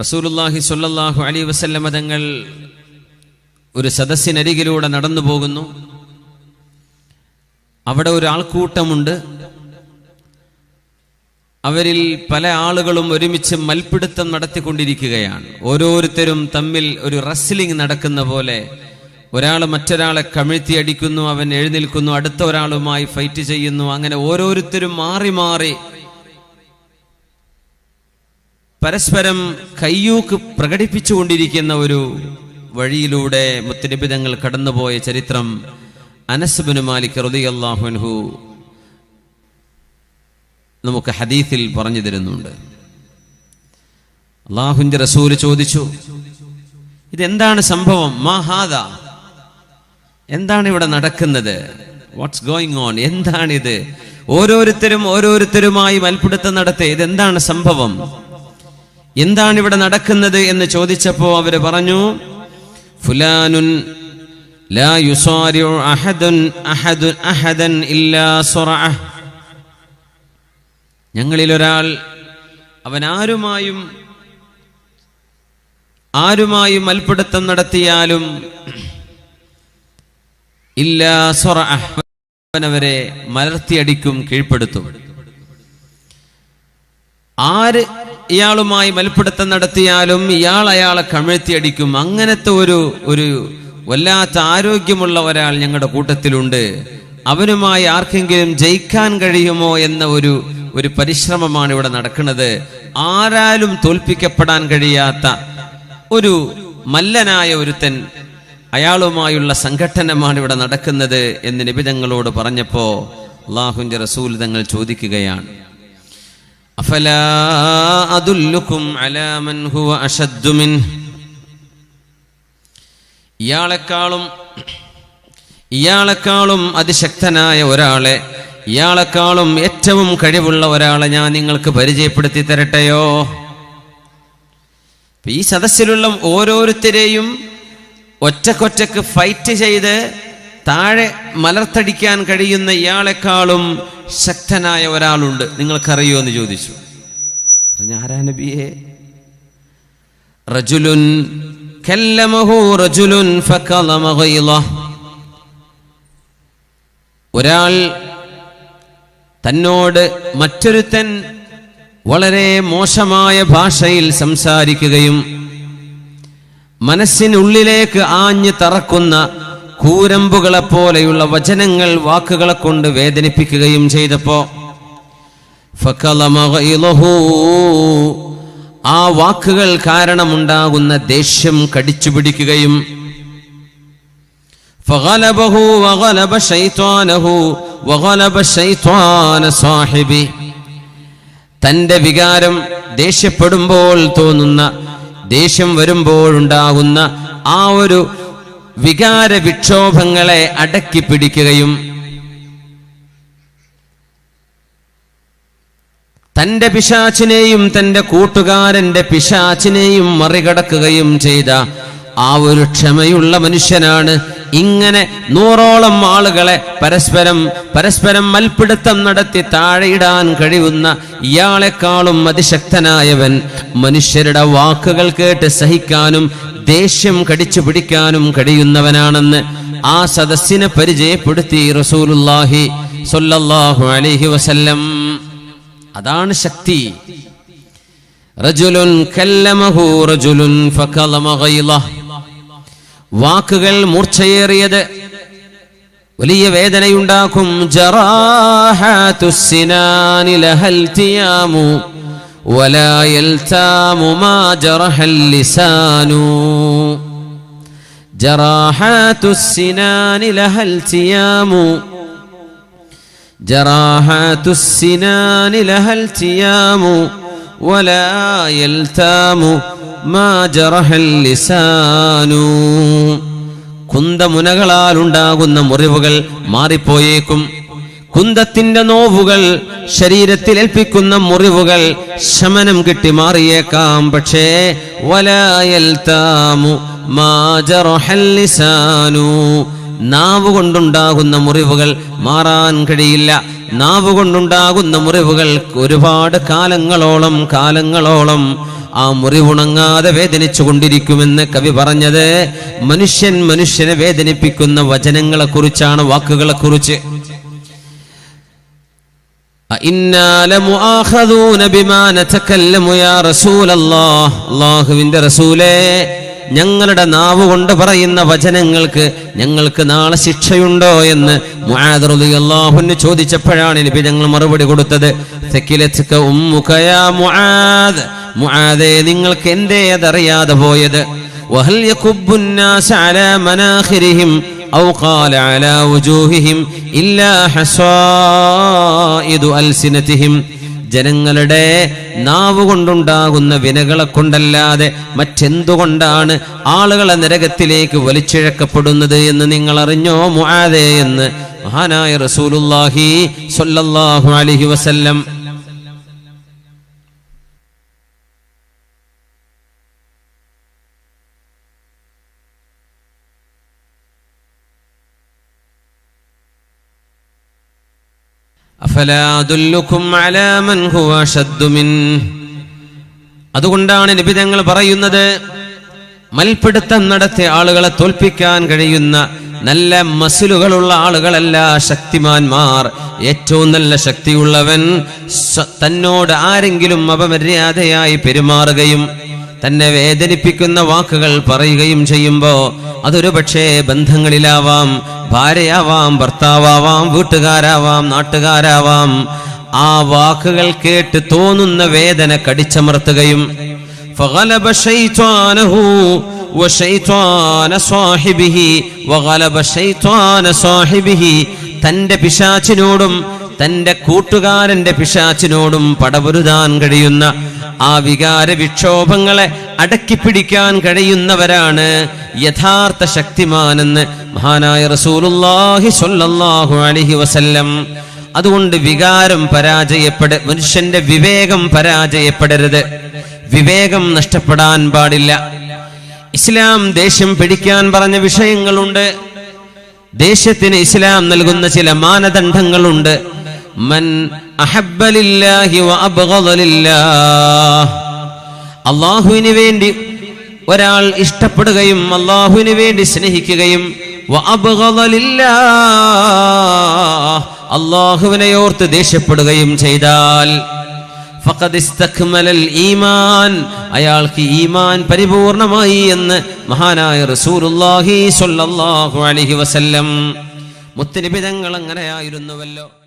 റസൂലുല്ലാഹി സ്വല്ലല്ലാഹു അലൈഹി വസല്ലമ തങ്ങൾ ഒരു സദസ്സിനരികിലൂടെ നടന്നു പോകുന്നു. അവിടെ ഒരു ആൾക്കൂട്ടമുണ്ട് അവരിൽ പല ആളുകളും ഒരുമിച്ച് മൽപ്പിടുത്തം നടത്തിക്കൊണ്ടിരിക്കുകയാണ്. ഓരോരുത്തരും തമ്മിൽ ഒരു റസ്ലിംഗ് നടക്കുന്ന പോലെ ഒരാൾ മറ്റൊരാളെ കമിഴ്ത്തി അടിക്കുന്നു അവൻ എഴുന്നേൽക്കുന്നു അടുത്ത ഒരാളുമായി ഫൈറ്റ് ചെയ്യുന്നു അങ്ങനെ ഓരോരുത്തരും മാറി മാറി പരസ്പരം കയ്യൂക്ക് പ്രകടിപ്പിച്ചുകൊണ്ടിരിക്കുന്ന ഒരു വഴിയിലൂടെ മുത്തനിബിതങ്ങൾ കടന്നുപോയ ചരിത്രം അനസ്ബിന് മാലിക് റളിയല്ലാഹു നമുക്ക് ഹദീത്തിൽ പറഞ്ഞു തരുന്നുണ്ട്. അള്ളാഹുന്റെ റസൂൽ ചോദിച്ചു ഇതെന്താണ് സംഭവം? മാഹാദ എന്താണ് ഇവിടെ നടക്കുന്നത്? വാട്ട്സ് ഗോയിങ് ഓൺ എന്താണിത് ഓരോരുത്തരും ഓരോരുത്തരുമായി മൽപ്പിടുത്തം നടത്തി ഇതെന്താണ് സംഭവം? എന്താണ് ഇവിടെ നടക്കുന്നത് എന്ന് ചോദിച്ചപ്പോ അവർ പറഞ്ഞു ഫുലാനുൻ ലാ യുസാരിഉ അഹദുൻ അഹദുൻ ഇല്ലാ ഞങ്ങളിൽ ഒരാൾ അവൻ ആരുമായും ആരുമായും അൽപ്പിടുത്തം നടത്തിയാലും ഇല്ല സൊറ അവനവരെ മലർത്തിയടിക്കും കീഴ്പ്പെടുത്തും. ആര് ഇയാളുമായി മൽപ്പിടുത്തം നടത്തിയാലും ഇയാൾ അയാളെ കമിഴ്ത്തിയടിക്കും. അങ്ങനത്തെ ഒരു ഒരു വല്ലാത്ത ആരോഗ്യമുള്ള ഒരാൾ ഞങ്ങളുടെ കൂട്ടത്തിലുണ്ട്. അവനുമായി ആർക്കെങ്കിലും ജയിക്കാൻ കഴിയുമോ എന്ന ഒരു ഒരു പരിശ്രമമാണ് ഇവിടെ നടക്കുന്നത്. ആരാലും തോൽപ്പിക്കപ്പെടാൻ കഴിയാത്ത ഒരു മല്ലനായ ഒരുത്തൻ അയാളുമായുള്ള സംഘട്ടനമാണ് ഇവിടെ നടക്കുന്നത് എന്ന് നിബിതങ്ങളോട് പറഞ്ഞപ്പോ അള്ളാഹുന്റെ റസൂൽ തങ്ങൾ ചോദിക്കുകയാണ്. അഫലാ അതുല്ലുക്കും അലാമൻ ഹുവ അശദ്ദു മിൻഹ് ഇയാളെക്കാളും ഇയാളെക്കാളും അതിശക്തനായ ഒരാളെ ഇയാളെക്കാളും ഏറ്റവും കഴിവുള്ള ഒരാളെ ഞാൻ നിങ്ങൾക്ക് പരിചയപ്പെടുത്തി തരട്ടെയോ? ഈ സദസ്സിലുള്ള ഓരോരുത്തരെയും ഒറ്റക്കൊറ്റക്ക് ഫൈറ്റ് ചെയ്ത് താഴെ മലർത്തടിക്കാൻ കഴിയുന്ന ഇയാളെക്കാളും ശക്തനായ ഒരാളുണ്ട്. നിങ്ങൾക്കറിയോ എന്ന് ചോദിച്ചു നബിയെ. ഒരാൾ തന്നോട് മറ്റൊരുത്തൻ വളരെ മോശമായ ഭാഷയിൽ സംസാരിക്കുകയും മനസ്സിനുള്ളിലേക്ക് ആഞ്ഞു തറക്കുന്ന കൂരമ്പുകളെ പോലെയുള്ള വചനങ്ങൾ വാക്കുകളെ കൊണ്ട് വേദനിപ്പിക്കുകയും ചെയ്തപ്പോ ആ വാക്കുകൾ കാരണമുണ്ടാകുന്ന ദേഷ്യം കടിച്ചു പിടിക്കുകയും തന്റെ വികാരം ദേഷ്യപ്പെടുമ്പോൾ തോന്നുന്ന ദേഷ്യം വരുമ്പോഴുണ്ടാകുന്ന ആ ഒരു വികാര വിക്ഷോഭങ്ങളെ അടക്കി പിടിക്കുകയും തന്റെ പിശാച്ചിനെയും തന്റെ കൂട്ടുകാരന്റെ പിശാച്ചിനെയും മറികടക്കുകയും ചെയ്ത ആ ഒരു ക്ഷമയുള്ള മനുഷ്യനാണ്. ഇങ്ങനെ നൂറോളം ആളുകളെ പരസ്പരം പരസ്പരം മൽപ്പിടുത്തം നടത്തി താഴെയിടാൻ കഴിയുന്ന ഇയാളെക്കാളും അതിശക്തനായവൻ മനുഷ്യരുടെ വാക്കുകൾ കേട്ട് സഹിക്കാനും ദേഷ്യം കടിച്ചു പിടിക്കാനും കഴിയുന്നവനാണെന്ന് ആ സദസ്സിനെ പരിചയപ്പെടുത്തി റസൂലുല്ലാഹി സൊല്ലാഹു അലഹി വസല്ലം. അതാണ് ശക്തി. വാക്കുകൾ മൂർച്ചയേറിയത് വലിയ വേദനയുണ്ടാക്കും. ജറാഹ തുസിനാനിലഹൽ ولا يلتام ما جرح اللسان جراحات السنان لها التيام جراحات السنان لها التيام ولا يلتام ما جرح اللسان കുന്തമുനകളാൽ ഉണ്ടാകുന്ന മുറിവുകൾ മാറിപ്പോയേക്കും കുന്തത്തിന്റെ നോവുകൾ ശരീരത്തിൽ ഏൽപ്പിക്കുന്ന മുറിവുകൾ ശമനം കിട്ടി മാറിയേക്കാം. പക്ഷേ വലായൽ താമു നാവ് കൊണ്ടുണ്ടാകുന്ന മുറിവുകൾ മാറാൻ കഴിയില്ല. നാവ് കൊണ്ടുണ്ടാകുന്ന മുറിവുകൾ ഒരുപാട് കാലങ്ങളോളം കാലങ്ങളോളം ആ മുറിവുണങ്ങാതെ വേദനിച്ചു കൊണ്ടിരിക്കുമെന്ന് കവി പറഞ്ഞത് മനുഷ്യൻ മനുഷ്യനെ വേദനിപ്പിക്കുന്ന വചനങ്ങളെക്കുറിച്ചാണ് വാക്കുകളെക്കുറിച്ച്. വാക്കുകളെ കുറിച്ച് റസൂലേ ഞങ്ങളുടെ നാവ് കൊണ്ട് പറയുന്ന വചനങ്ങൾക്ക് ഞങ്ങൾക്ക് നാളെ ശിക്ഷയുണ്ടോ എന്ന് അള്ളാഹുന് ചോദിച്ചപ്പോഴാണ് എനിക്ക് ഞങ്ങൾ മറുപടി കൊടുത്തത്. മുആദേ. നിങ്ങൾക്ക് എന്തേതറിയാതെ പോയത്? വഹൽ അലാ أو قال على وجوههم إلا حصائد ألسنتهم ജനങ്ങളുടെ നാവ് കൊണ്ടുണ്ടാകുന്ന വിനകളെ കൊണ്ടല്ലാതെ മറ്റെന്തുകൊണ്ടാണ് ആളുകളെ നരകത്തിലേക്ക് വലിച്ചിഴക്കപ്പെടുന്നത് എന്ന് നിങ്ങൾ അറിഞ്ഞോ മുആദേ എന്ന് മഹാനായ റസൂലുള്ളാഹി സ്വല്ലല്ലാഹു അലൈഹി വസല്ലം അതുകൊണ്ടാണ് നിബിതങ്ങൾ പറയുന്നത് മൽപിടുത്തം നടത്തിയ ആളുകളെ തോൽപ്പിക്കാൻ കഴിയുന്ന നല്ല മസിലുകളുള്ള ആളുകളല്ല ശക്തിമാന്മാർ. ഏറ്റവും നല്ല ശക്തിയുള്ളവൻ തന്നോട് ആരെങ്കിലും അപമര്യാദയായി പെരുമാറുകയും തന്നെ വേദനിപ്പിക്കുന്ന വാക്കുകൾ പറയുകയും ചെയ്യുമ്പോ അതൊരു പക്ഷേ ബന്ധങ്ങളിലാവാം ഭാര്യയാവാം ഭർത്താവാം വീട്ടുകാരാവാം നാട്ടുകാരാവാം ആ വാക്കുകൾ കേട്ട് തോന്നുന്ന വേദന കടിച്ചമർത്തുകയും فغلب شيطانه وشيطان صاحبه وغلب شيطان صاحبه തന്റെ പിശാച്ചിനോടും തന്റെ കൂട്ടുകാരന്റെ പിശാച്ചിനോടും പടപൊരുതാൻ കഴിയുന്ന ആ വികാര വിക്ഷോഭങ്ങളെ അടക്കിപ്പിടിക്കാൻ കഴിയുന്നവരാണ് യഥാർത്ഥ ശക്തിമാനെന്ന് മഹാനായ റസൂലുള്ളാഹി സ്വല്ലല്ലാഹു അലൈഹി വസല്ലം. അതുകൊണ്ട് വികാരം പരാജയപ്പെട മനുഷ്യന്റെ വിവേകം പരാജയപ്പെടരുത്. വിവേകം നഷ്ടപ്പെടാൻ പാടില്ല. ഇസ്ലാം ദേഷ്യം പിടിക്കാൻ പറഞ്ഞ വിഷയങ്ങളുണ്ട്. ദേഷ്യത്തിന് ഇസ്ലാം നൽകുന്ന ചില മാനദണ്ഡങ്ങളുണ്ട്. അള്ളാഹുവിന് വേണ്ടി ഒരാൾ ഇഷ്ടപ്പെടുകയും അള്ളാഹുവിന് വേണ്ടി സ്നേഹിക്കുകയും അള്ളാഹുവിനെ ഓർത്ത് ദേഷ്യപ്പെടുകയും ചെയ്താൽ ഈമാൻ അയാൾക്ക് ഈമാൻ പരിപൂർണമായി എന്ന് മഹാനായ റസൂലുള്ളാഹി സ്വല്ലല്ലാഹു അലൈഹി വസല്ലം. മുത്തനിബിതങ്ങൾ അങ്ങനെയായിരുന്നുവല്ലോ.